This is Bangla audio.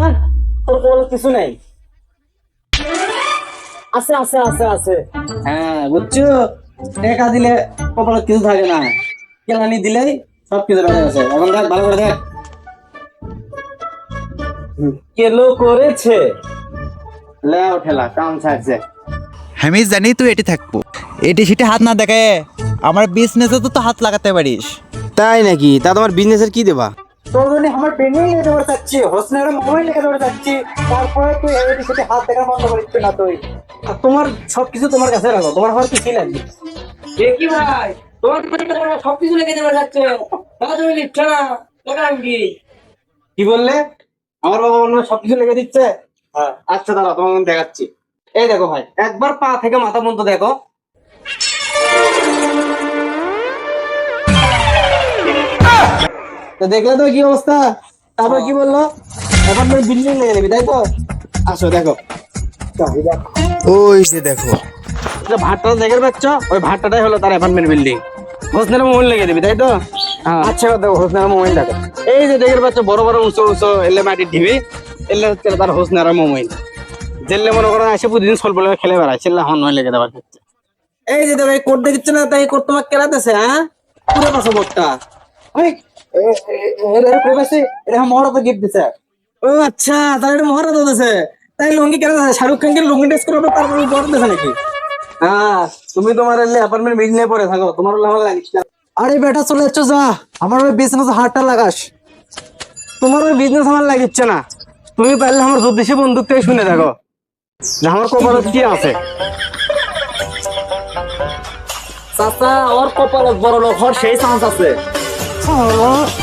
না তোর কোনো কিছু নেই? আছে আছে আছে আছে। হ্যাঁ বুঝছ? টাকা দিলে কপালে কিছু থাকে না। কেলানি দিলেই সব কিছু বেড়ে গেছে এখন দেখ ভালো করে দেখ। কেলো করেছে। লেও ঠেলা কাম ছাড়ছে। আমি জানি তুই এটি থাকব। এটি সেটি হাত না দেখে আমার বিজনেসে তো তো হাত লাগাতে পারিস। তাই নাকি? তা তোমার বিজনেসের কি দেবা? তোর আমার পেন্ডিং লেগে দেওয়ার চাচ্ছি হোসনের মোবাইল লেগে দেওয়ার চাচ্ছি তারপরে তুই এর সাথে হাত দেখা বন্ধ করিস না তুই। আর তোমার সবকিছু তোমার কাছে রাখো তোমার হওয়ার কিছুই লাগবে দেখি ভাই? তোমার তোমার সবকিছু লেগে তুমি না কি কি বললে? আমার বাবা অন্য সবকিছু লেগে দিচ্ছে? আচ্ছা দাঁড়া তোমাকে দেখাচ্ছি। এই দেখো ভাই একবার পা থেকে মাথা পর্যন্ত দেখো। তো দেখলে তো কি অবস্থা? তারপর কি বলল? এখন তুমি বিল্ডিং লেগে দিবি তাই তো? আসো দেখো। ওই যে দেখো। যে ভাতটা দেখে পাচ্ছ? ওই ভাতটাই হলো তার অ্যাপার্টমেন্ট বিল্ডিং হোসনের মোবাইল লেগে দিবি তাই তো? আচ্ছা দেখো হোসনের মোবাইল দেখো। এই যে দেখে পাচ্ছ বড় বড় উঁচু উঁচু এলে মাটির ঢিবি এলে হচ্ছে তার হোসনের মোবাইল। জেললে মনে করো এসে প্রতিদিন সল বলে খেলে বেড়ায় সেলে হন নয় লেগে দেওয়ার ক্ষেত্রে। এই যে দেখো এই কোড দেখিচ্ছে না? তাই কোড তোমাকে কেলাতেছে হ্যাঁ? পুরো পাসপোর্টটা ওই গিফট দিছে। ও আচ্ছা তাহলে এটা মহারাত দিছে তাই লুঙ্গি কেন শাহরুখ খানকে লুঙ্গি ড্রেস করে তারপর বড় দিছে নাকি? হ্যাঁ তুমি তোমার এলে অ্যাপার্টমেন্ট বিজনেস পড়ে থাকো তোমার আমার লাগিস আরে বেটা চলে যাচ্ছ যা। আমার ওই বিজনেস হারটা লাগাস। তোমার ওই বিজনেস আমার লাগিচ্ছে না। তুমি পারলে আমার জ্যোতিষী বন্দুক থেকে শুনে থাকো। আমার কপালে কি আছে? চাচা আমার কপালে বড় লোক হওয়ার সেই চান্স আছে। Oh,